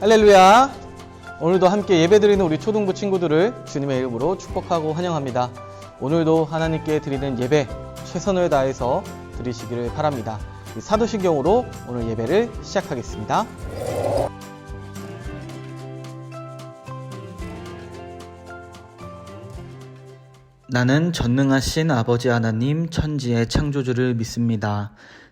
할렐루야. 오늘도 함께 예배드리는 우리 초등부 친구들을 주님의 이름으로 축복하고 환영합니다. 오늘도 하나님께 드리는 예배 최선을 다해서 드리시기를 바랍니다. 이 사도신경으로 오늘 예배를 시작하겠습니다. 나는 전능하신 아버지 하나님 천지의 창조주를 믿습니다.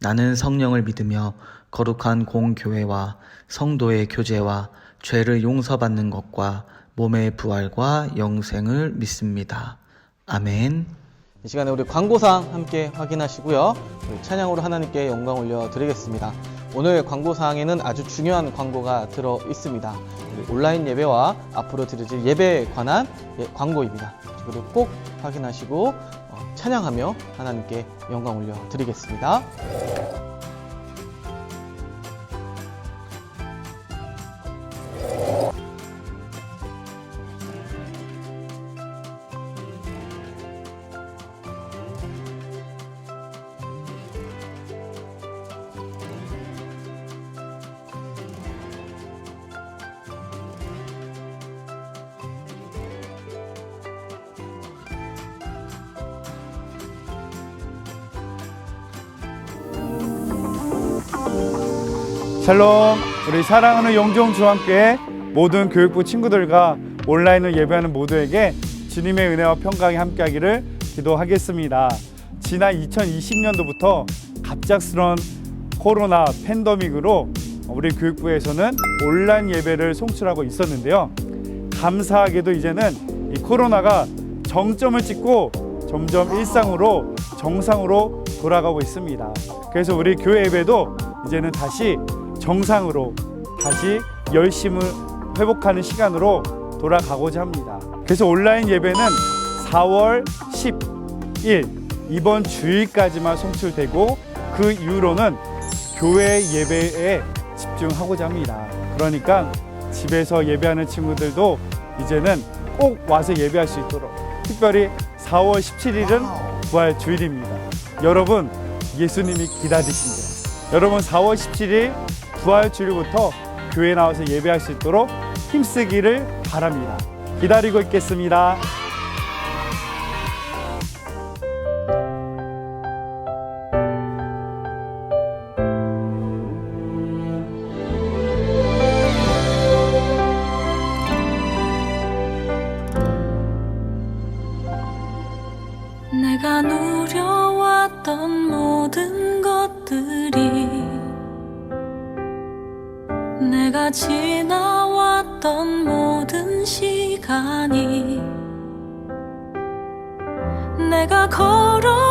나는 성령을 믿으며 거룩한 공교회와 성도의 교제와 죄를 용서받는 것과 몸의 부활과 영생을 믿습니다. 아멘. 이 시간에 우리 광고사항 함께 확인하시고요. 찬양으로 하나님께 영광 올려 드리겠습니다. 오늘 광고사항에는 아주 중요한 광고가 들어 있습니다. 온라인 예배와 앞으로 드려질 예배에 관한 예, 광고입니다. 그리고 꼭 확인하시고 어, 찬양하며 하나님께 영광 올려 드리겠습니다. 샬롬. 우리 사랑하는 영종주함께 모든 교육부 친구들과 온라인을 예배하는 모두에게 주님의 은혜와 평강이 함께하기를 기도하겠습니다. 지난 2020년도부터 갑작스런 코로나 팬데믹으로 우리 교육부에서는 온라인 예배를 송출하고 있었는데요. 감사하게도 이제는 이 코로나가 정점을 찍고 점점 일상으로 정상으로 돌아가고 있습니다. 그래서 우리 교회 예배도 이제는 다시 정상으로 다시 열심을 회복하는 시간으로 돌아가고자 합니다. 그래서 온라인 예배는 4월 10일 이번 주일까지만 송출되고 그 이후로는 교회 예배에 집중하고자 합니다. 그러니까 집에서 예배하는 친구들도 이제는 꼭 와서 예배할 수 있도록 특별히 4월 17일은 부활 주일입니다. 여러분 예수님이 기다리신다. 여러분 4월 17일 부활 주일부터 교회 나와서 예배할 수 있도록 힘쓰기를 바랍니다. 기다리고 있겠습니다. 내가 지나왔던 모든 시간이 내가 걸어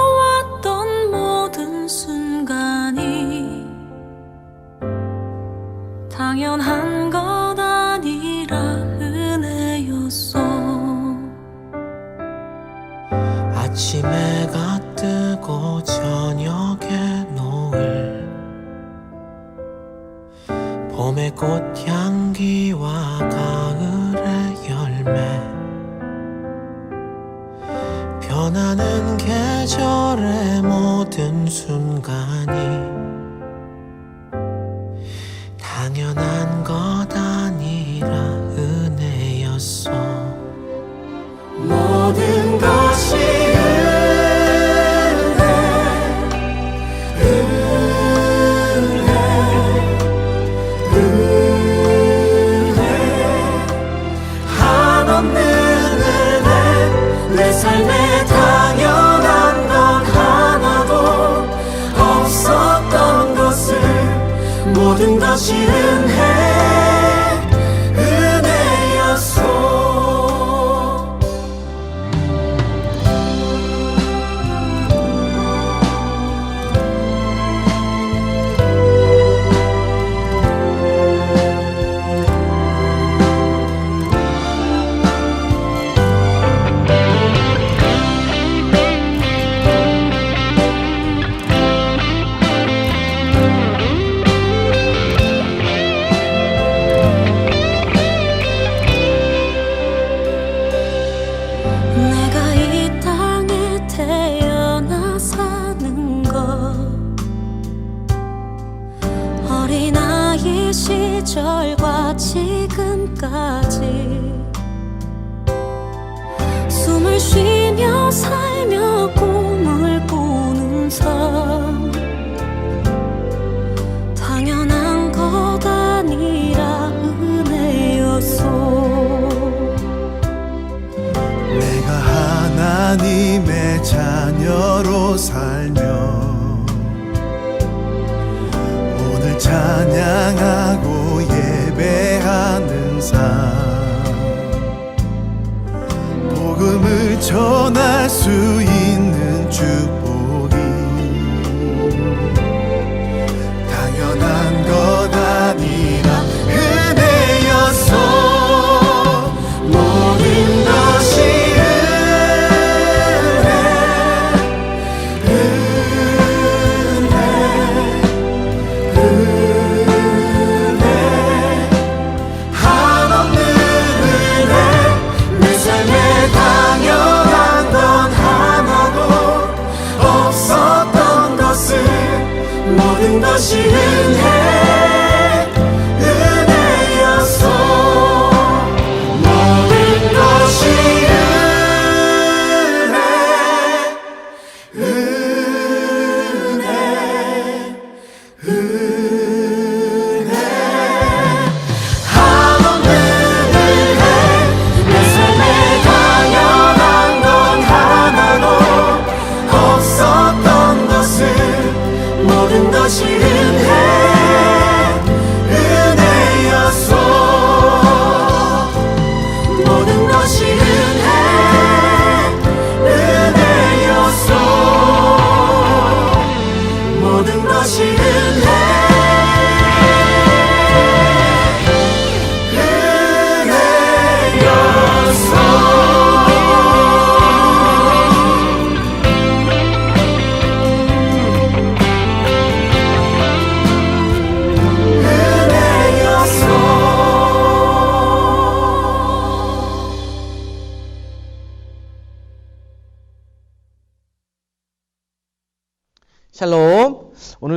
전할 수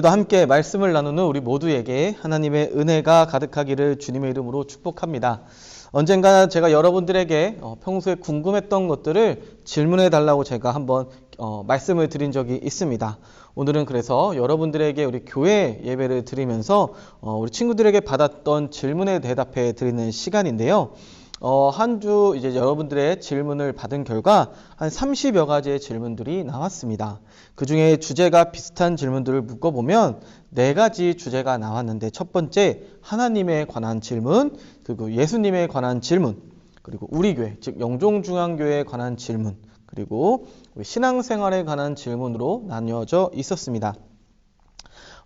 오늘도 함께 말씀을 나누는 우리 모두에게 하나님의 은혜가 가득하기를 주님의 이름으로 축복합니다. 언젠가 제가 여러분들에게 어, 평소에 궁금했던 것들을 질문해 달라고 제가 한번 어, 말씀을 드린 적이 있습니다. 오늘은 그래서 여러분들에게 우리 교회 예배를 드리면서 어, 우리 친구들에게 받았던 질문에 대답해 드리는 시간인데요. 어, 한 주 이제 여러분들의 질문을 받은 결과 한 30여 가지의 질문들이 나왔습니다. 그 중에 주제가 비슷한 질문들을 묶어보면 네 가지 주제가 나왔는데 첫 번째 하나님에 관한 질문, 그리고 예수님에 관한 질문, 그리고 우리 교회, 즉 영종중앙교회에 관한 질문, 그리고 신앙생활에 관한 질문으로 나뉘어져 있었습니다.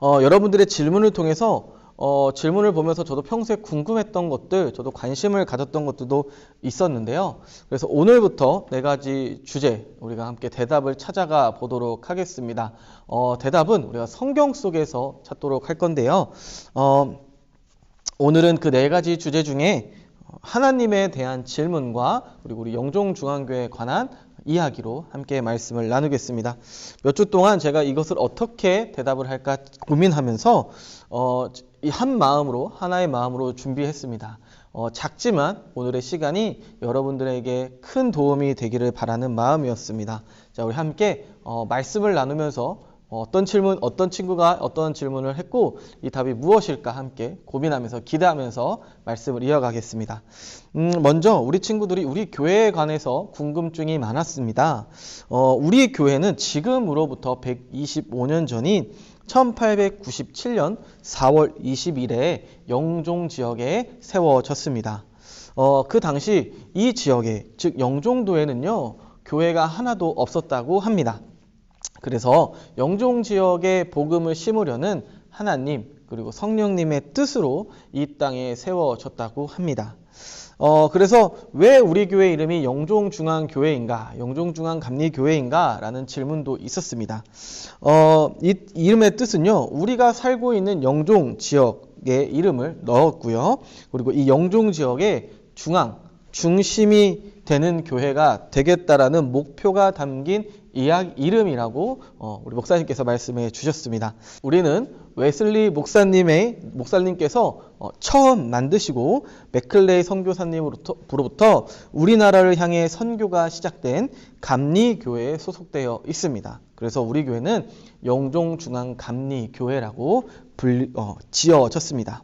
어, 여러분들의 질문을 통해서 어, 질문을 보면서 저도 평소에 궁금했던 것들, 저도 관심을 가졌던 것들도 있었는데요. 그래서 오늘부터 네 가지 주제, 우리가 함께 대답을 찾아가 보도록 하겠습니다. 어, 대답은 우리가 성경 속에서 찾도록 할 건데요. 어, 오늘은 그 네 가지 주제 중에 하나님에 대한 질문과 그리고 우리 영종중앙교회에 관한 이야기로 함께 말씀을 나누겠습니다. 몇 주 동안 제가 이것을 어떻게 대답을 할까 고민하면서 어, 이 한 마음으로 하나의 마음으로 준비했습니다. 어, 작지만 오늘의 시간이 여러분들에게 큰 도움이 되기를 바라는 마음이었습니다. 자, 우리 함께 어, 말씀을 나누면서 어, 어떤 질문, 어떤 친구가 어떤 질문을 했고 이 답이 무엇일까 함께 고민하면서 기대하면서 말씀을 이어가겠습니다. 음, 먼저 우리 친구들이 우리 교회에 관해서 궁금증이 많았습니다. 어, 우리 교회는 지금으로부터 125년 전인 1897년 4월 20일에 영종 지역에 세워졌습니다. 어, 그 당시 이 지역에, 즉 영종도에는요, 교회가 하나도 없었다고 합니다. 그래서 영종 지역에 복음을 심으려는 하나님 그리고 성령님의 뜻으로 이 땅에 세워졌다고 합니다. 어, 그래서 왜 우리 교회 이름이 영종중앙교회인가, 영종중앙감리교회인가? 라는 질문도 있었습니다. 어, 이 이름의 뜻은요, 우리가 살고 있는 영종 지역의 이름을 넣었고요. 그리고 이 영종 지역의 중앙, 중심이 되는 교회가 되겠다라는 목표가 담긴 이야, 이름이라고 어, 우리 목사님께서 말씀해 주셨습니다. 우리는 웨슬리 목사님의 목사님께서 어, 처음 만드시고 맥클레이 선교사님으로부터 우리나라를 향해 선교가 시작된 감리교회에 소속되어 있습니다. 그래서 우리 교회는 영종중앙 감리교회라고 불리, 어, 지어졌습니다.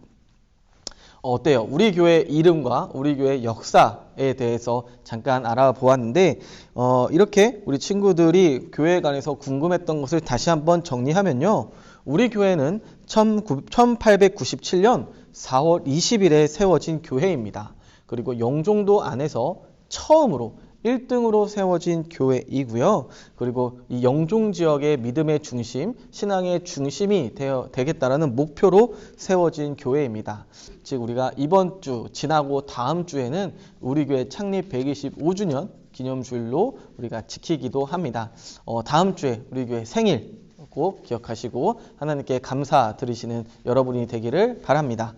어, 어때요? 우리 교회 이름과 우리 교회 역사에 대해서 잠깐 알아보았는데, 어, 이렇게 우리 친구들이 교회에 관해서 궁금했던 것을 다시 한번 정리하면요. 우리 교회는 1897년 4월 20일에 세워진 교회입니다. 그리고 영종도 안에서 처음으로 1등으로 세워진 교회이고요. 그리고 이 영종 지역의 믿음의 중심, 신앙의 중심이 되어, 되겠다라는 목표로 세워진 교회입니다. 즉 우리가 이번 주 지나고 다음 주에는 우리 교회 창립 125주년 기념주일로 우리가 지키기도 합니다. 어, 다음 주에 우리 교회 생일 꼭 기억하시고 하나님께 감사 드리시는 여러분이 되기를 바랍니다.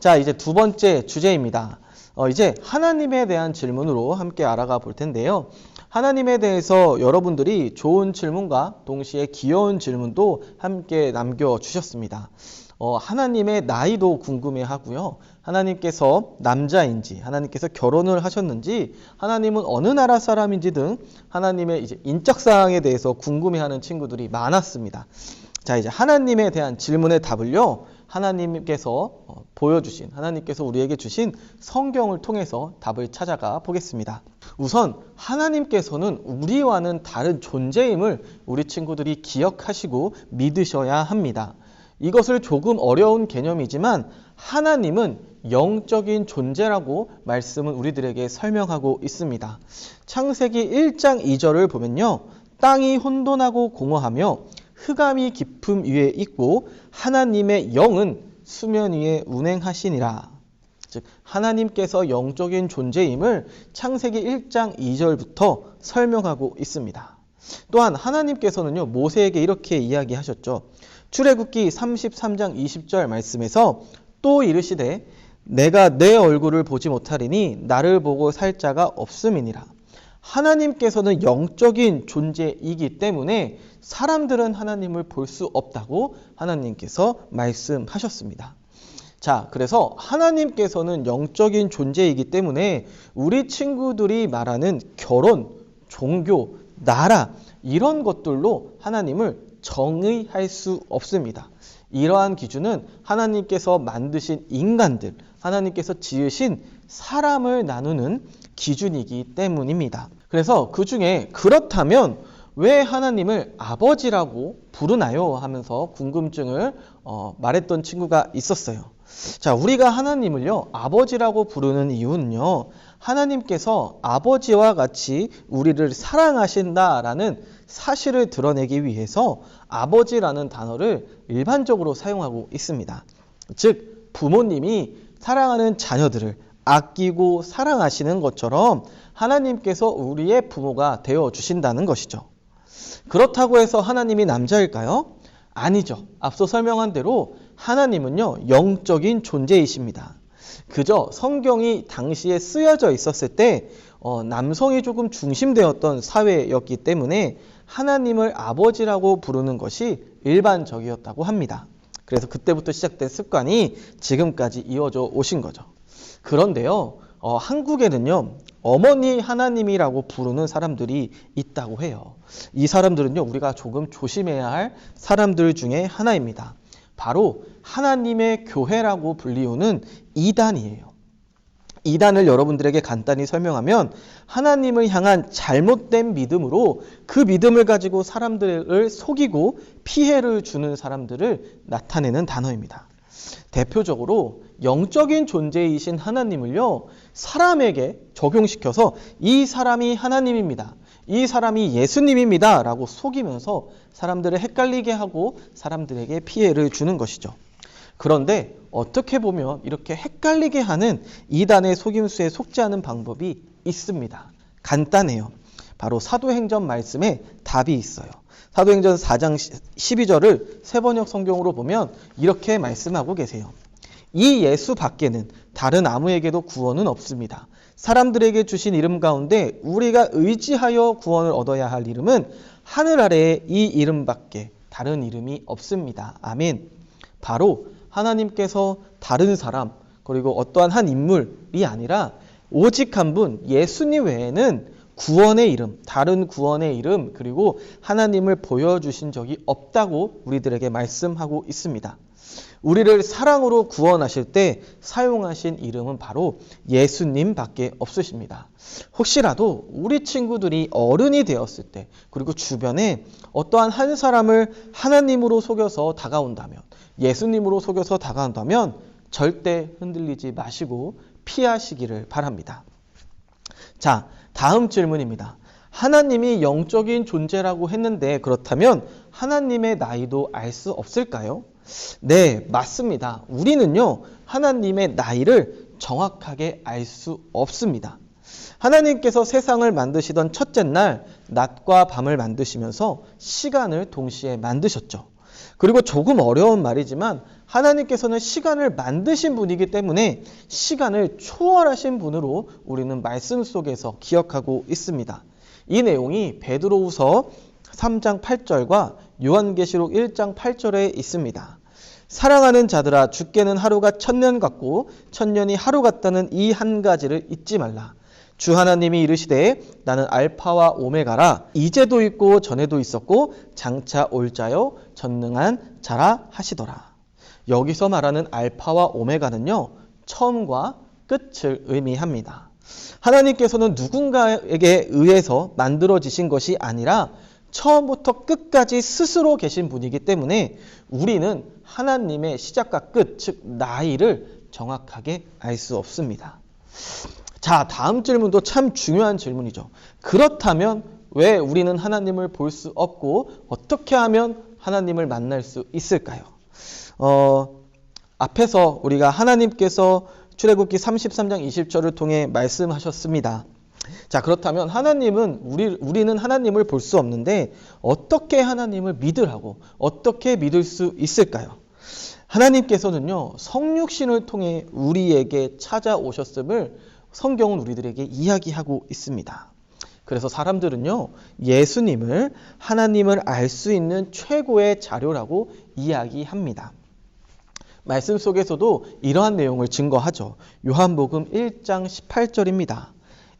자, 이제 두 번째 주제입니다. 어, 이제 하나님에 대한 질문으로 함께 알아가 볼 텐데요. 하나님에 대해서 여러분들이 좋은 질문과 동시에 귀여운 질문도 함께 남겨주셨습니다. 어, 하나님의 나이도 궁금해 하고요. 하나님께서 남자인지, 하나님께서 결혼을 하셨는지, 하나님은 어느 나라 사람인지 등 하나님의 이제 인적 사항에 대해서 궁금해 하는 친구들이 많았습니다. 자, 이제 하나님에 대한 질문의 답을요. 하나님께서 어, 보여주신, 하나님께서 우리에게 주신 성경을 통해서 답을 찾아가 보겠습니다. 우선 하나님께서는 우리와는 다른 존재임을 우리 친구들이 기억하시고 믿으셔야 합니다. 이것을 조금 어려운 개념이지만 하나님은 영적인 존재라고 말씀은 우리들에게 설명하고 있습니다. 창세기 1장 2절을 보면요. 땅이 혼돈하고 공허하며 흑암이 깊음 위에 있고 하나님의 영은 수면 위에 운행하시니라. 즉 하나님께서 영적인 존재임을 창세기 1장 2절부터 설명하고 있습니다. 또한 하나님께서는요 모세에게 이렇게 이야기하셨죠. 출애굽기 33장 20절 말씀에서 또 이르시되 내가 내 얼굴을 보지 못하리니 나를 보고 살 자가 없음이니라. 하나님께서는 영적인 존재이기 때문에 사람들은 하나님을 볼 수 없다고 하나님께서 말씀하셨습니다. 자, 그래서 하나님께서는 영적인 존재이기 때문에 우리 친구들이 말하는 결혼, 종교, 나라, 이런 것들로 하나님을 정의할 수 없습니다. 이러한 기준은 하나님께서 만드신 인간들, 하나님께서 지으신 사람을 나누는 기준이기 때문입니다. 그래서 그 중에 그렇다면 왜 하나님을 아버지라고 부르나요? 하면서 궁금증을 어, 말했던 친구가 있었어요. 자, 우리가 하나님을요, 아버지라고 부르는 이유는요, 하나님께서 아버지와 같이 우리를 사랑하신다라는 사실을 드러내기 위해서 아버지라는 단어를 일반적으로 사용하고 있습니다. 즉, 부모님이 사랑하는 자녀들을 아끼고 사랑하시는 것처럼 하나님께서 우리의 부모가 되어 주신다는 것이죠. 그렇다고 해서 하나님이 남자일까요? 아니죠. 앞서 설명한 대로 하나님은요, 영적인 존재이십니다. 그저 성경이 당시에 쓰여져 있었을 때, 어, 남성이 조금 중심되었던 사회였기 때문에 하나님을 아버지라고 부르는 것이 일반적이었다고 합니다. 그래서 그때부터 시작된 습관이 지금까지 이어져 오신 거죠. 그런데요, 어, 한국에는요, 어머니 하나님이라고 부르는 사람들이 있다고 해요. 이 사람들은요, 우리가 조금 조심해야 할 사람들 중에 하나입니다. 바로 하나님의 교회라고 불리우는 이단이에요. 이단을 여러분들에게 간단히 설명하면 하나님을 향한 잘못된 믿음으로 그 믿음을 가지고 사람들을 속이고 피해를 주는 사람들을 나타내는 단어입니다. 대표적으로 영적인 존재이신 하나님을요, 사람에게 적용시켜서 이 사람이 하나님입니다. 이 사람이 예수님입니다. 라고 속이면서 사람들을 헷갈리게 하고 사람들에게 피해를 주는 것이죠. 그런데 어떻게 보면 이렇게 헷갈리게 하는 이단의 속임수에 속지 않은 방법이 있습니다. 간단해요. 바로 사도행전 말씀에 답이 있어요. 사도행전 4장 12절을 세번역 성경으로 보면 이렇게 말씀하고 계세요. 이 예수 밖에는 다른 아무에게도 구원은 없습니다. 사람들에게 주신 이름 가운데 우리가 의지하여 구원을 얻어야 할 이름은 하늘 아래에 이 이름밖에 다른 이름이 없습니다. 아멘. 바로 하나님께서 다른 사람 그리고 어떠한 한 인물이 아니라 오직 한 분 예수님 외에는 구원의 이름, 다른 구원의 이름 그리고 하나님을 보여주신 적이 없다고 우리들에게 말씀하고 있습니다. 우리를 사랑으로 구원하실 때 사용하신 이름은 바로 예수님 밖에 없으십니다. 혹시라도 우리 친구들이 어른이 되었을 때 그리고 주변에 어떠한 한 사람을 하나님으로 속여서 다가온다면 예수님으로 속여서 다가온다면 절대 흔들리지 마시고 피하시기를 바랍니다. 자, 다음 질문입니다. 하나님이 영적인 존재라고 했는데 그렇다면 하나님의 나이도 알 수 없을까요? 네, 맞습니다. 우리는요, 하나님의 나이를 정확하게 알 수 없습니다. 하나님께서 세상을 만드시던 첫째 날, 낮과 밤을 만드시면서 시간을 동시에 만드셨죠. 그리고 조금 어려운 말이지만 하나님께서는 시간을 만드신 분이기 때문에 시간을 초월하신 분으로 우리는 말씀 속에서 기억하고 있습니다. 이 내용이 베드로후서 3장 8절과 요한계시록 1장 8절에 있습니다. 사랑하는 자들아 주께는 하루가 천년 같고 천년이 하루 같다는 이 한 가지를 잊지 말라. 주 하나님이 이르시되 나는 알파와 오메가라 이제도 있고 전에도 있었고 장차 올 자요 전능한 자라 하시더라. 여기서 말하는 알파와 오메가는요 처음과 끝을 의미합니다. 하나님께서는 누군가에게 의해서 만들어지신 것이 아니라 처음부터 끝까지 스스로 계신 분이기 때문에 우리는 하나님의 시작과 끝, 즉 나이를 정확하게 알 수 없습니다. 자, 다음 질문도 참 중요한 질문이죠. 그렇다면 왜 우리는 하나님을 볼 수 없고 어떻게 하면 하나님을 만날 수 있을까요? 어, 앞에서 우리가 하나님께서 출애굽기 33장 20절을 통해 말씀하셨습니다. 자, 그렇다면 하나님은 우리 우리는 하나님을 볼 수 없는데 어떻게 하나님을 믿으라고 어떻게 믿을 수 있을까요? 하나님께서는요. 성육신을 통해 우리에게 찾아오셨음을 성경은 우리들에게 이야기하고 있습니다. 그래서 사람들은요, 예수님을 하나님을 알 수 있는 최고의 자료라고 이야기합니다. 말씀 속에서도 이러한 내용을 증거하죠. 요한복음 1장 18절입니다.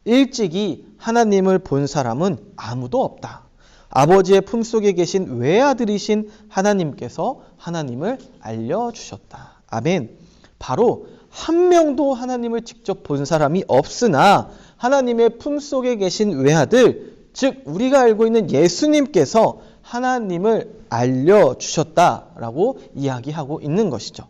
일찍이 하나님을 본 사람은 아무도 없다. 아버지의 품속에 계신 외아들이신 하나님께서 하나님을 알려주셨다. 아멘. 바로 한 명도 하나님을 직접 본 사람이 없으나 하나님의 품속에 계신 외아들, 즉 우리가 알고 있는 예수님께서 하나님을 알려주셨다라고 이야기하고 있는 것이죠.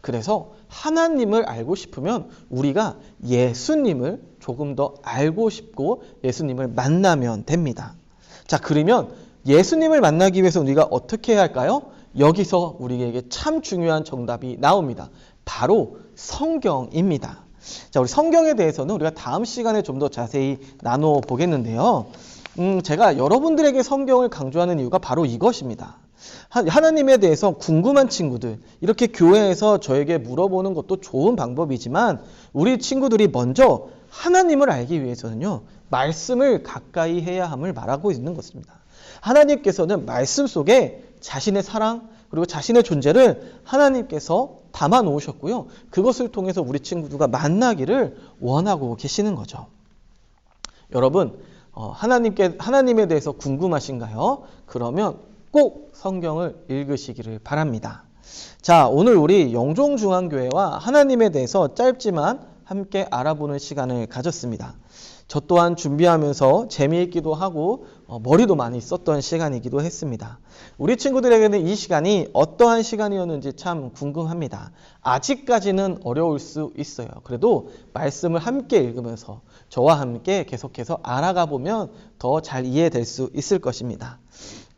그래서 하나님을 알고 싶으면 우리가 예수님을 조금 더 알고 싶고 예수님을 만나면 됩니다. 자, 그러면 예수님을 만나기 위해서 우리가 어떻게 해야 할까요? 여기서 우리에게 참 중요한 정답이 나옵니다. 바로 성경입니다. 자, 우리 성경에 대해서는 우리가 다음 시간에 좀 더 자세히 나눠 보겠는데요. 음, 제가 여러분들에게 성경을 강조하는 이유가 바로 이것입니다. 하- 하나님에 대해서 궁금한 친구들, 이렇게 교회에서 저에게 물어보는 것도 좋은 방법이지만, 우리 친구들이 먼저 하나님을 알기 위해서는요, 말씀을 가까이 해야 함을 말하고 있는 것입니다. 하나님께서는 말씀 속에 자신의 사랑, 그리고 자신의 존재를 하나님께서 담아 놓으셨고요. 그것을 통해서 우리 친구들과 만나기를 원하고 계시는 거죠. 여러분, 어, 하나님께, 하나님에 대해서 궁금하신가요? 그러면 꼭 성경을 읽으시기를 바랍니다. 자, 오늘 우리 영종중앙교회와 하나님에 대해서 짧지만 함께 알아보는 시간을 가졌습니다. 저 또한 준비하면서 재미있기도 하고 어, 머리도 많이 썼던 시간이기도 했습니다. 우리 친구들에게는 이 시간이 어떠한 시간이었는지 참 궁금합니다. 아직까지는 어려울 수 있어요. 그래도 말씀을 함께 읽으면서 저와 함께 계속해서 알아가 보면 더 잘 이해될 수 있을 것입니다.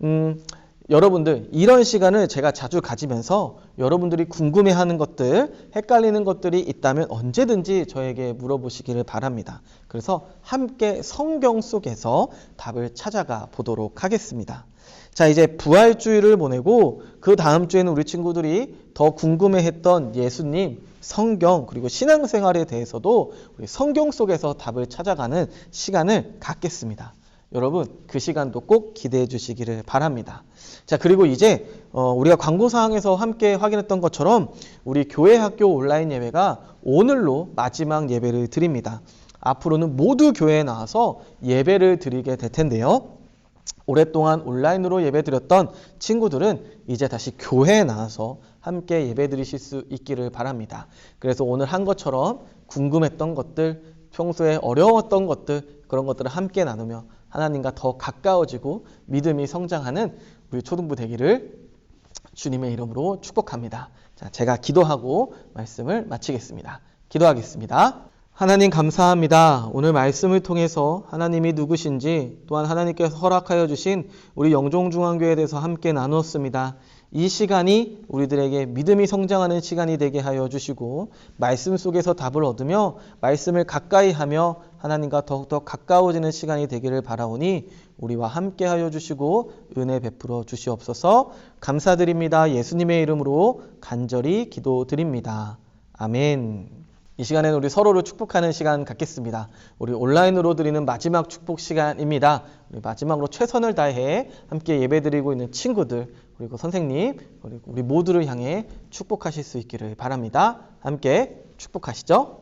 음, 여러분들 이런 시간을 제가 자주 가지면서 여러분들이 궁금해하는 것들, 헷갈리는 것들이 있다면 언제든지 저에게 물어보시기를 바랍니다. 그래서 함께 성경 속에서 답을 찾아가 보도록 하겠습니다. 자, 이제 부활주의를 보내고 그 다음 주에는 우리 친구들이 더 궁금해했던 예수님, 성경 그리고 신앙생활에 대해서도 우리 성경 속에서 답을 찾아가는 시간을 갖겠습니다. 여러분 그 시간도 꼭 기대해 주시기를 바랍니다. 자 그리고 이제 어, 우리가 광고 사항에서 함께 확인했던 것처럼 우리 교회 학교 온라인 예배가 오늘로 마지막 예배를 드립니다. 앞으로는 모두 교회에 나와서 예배를 드리게 될 텐데요. 오랫동안 온라인으로 예배 드렸던 친구들은 이제 다시 교회에 나와서 함께 예배 드리실 수 있기를 바랍니다. 그래서 오늘 한 것처럼 궁금했던 것들, 평소에 어려웠던 것들, 그런 것들을 함께 나누며 하나님과 더 가까워지고 믿음이 성장하는 우리 초등부 되기를 주님의 이름으로 축복합니다. 자, 제가 기도하고 말씀을 마치겠습니다. 기도하겠습니다. 하나님 감사합니다. 오늘 말씀을 통해서 하나님이 누구신지 또한 하나님께서 허락하여 주신 우리 영종중앙교회에 대해서 함께 나누었습니다. 이 시간이 우리들에게 믿음이 성장하는 시간이 되게 하여 주시고 말씀 속에서 답을 얻으며 말씀을 가까이 하며 하나님과 더욱더 가까워지는 시간이 되기를 바라오니 우리와 함께 하여 주시고 은혜 베풀어 주시옵소서 감사드립니다. 예수님의 이름으로 간절히 기도드립니다. 아멘. 이 시간에는 우리 서로를 축복하는 시간 갖겠습니다. 우리 온라인으로 드리는 마지막 축복 시간입니다. 우리 마지막으로 최선을 다해 함께 예배드리고 있는 친구들 그리고 선생님 그리고 우리 모두를 향해 축복하실 수 있기를 바랍니다. 함께 축복하시죠.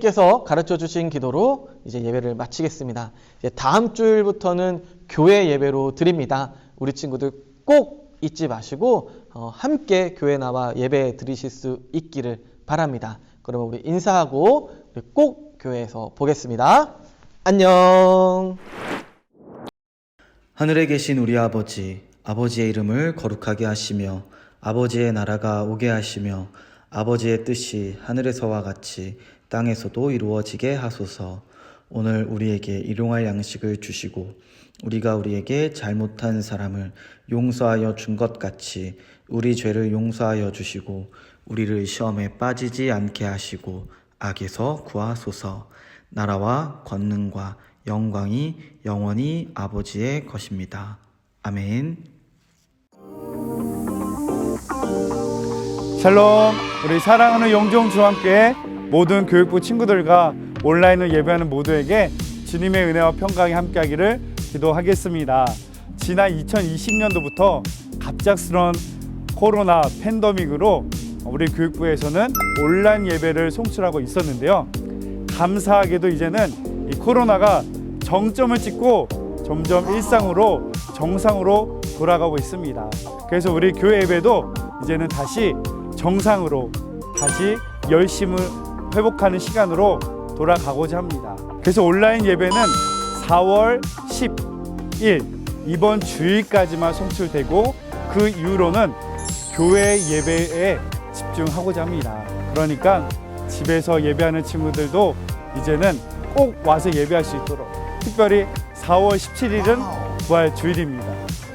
예수님께서 가르쳐 주신 기도로 이제 예배를 마치겠습니다. 이제 다음 주일부터는 교회 예배로 드립니다. 우리 친구들 꼭 잊지 마시고 어, 함께 교회 나와 예배 드리실 수 있기를 바랍니다. 그러면 우리 인사하고 우리 꼭 교회에서 보겠습니다. 안녕. 하늘에 계신 우리 아버지, 아버지의 이름을 거룩하게 하시며, 아버지의 나라가 오게 하시며, 아버지의 뜻이 하늘에서와 같이 땅에서도 이루어지게 하소서. 오늘 우리에게 일용할 양식을 주시고, 우리가 우리에게 잘못한 사람을 용서하여 준 것 같이 우리 죄를 용서하여 주시고, 우리를 시험에 빠지지 않게 하시고, 악에서 구하소서. 나라와 권능과 영광이 영원히 아버지의 것입니다. 아멘. 샬롬 우리 사랑하는 영종중학교의 모든 교육부 친구들과 온라인으로 예배하는 모두에게 주님의 은혜와 평강이 함께하기를 기도하겠습니다 지난 2020년도부터 갑작스런 코로나 팬데믹으로 우리 교육부에서는 온라인 예배를 송출하고 있었는데요 감사하게도 이제는 이 코로나가 정점을 찍고 점점 일상으로 정상으로 돌아가고 있습니다. 그래서 우리 교회 예배도 이제는 다시 정상으로 다시 열심을 회복하는 시간으로 돌아가고자 합니다. 그래서 온라인 예배는 4월 10일 이번 주일까지만 송출되고 그 이후로는 교회 예배에 집중하고자 합니다. 그러니까 집에서 예배하는 친구들도 이제는 꼭 와서 예배할 수 있도록 특별히 4월 17일은 부활 주일입니다.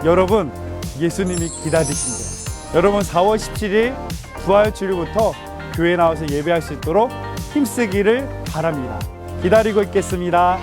여러분 예수님이 기다리신대요. 여러분 4월 17일 부활 주일부터 교회 나와서 예배할 수 있도록 힘쓰기를 바랍니다. 기다리고 있겠습니다.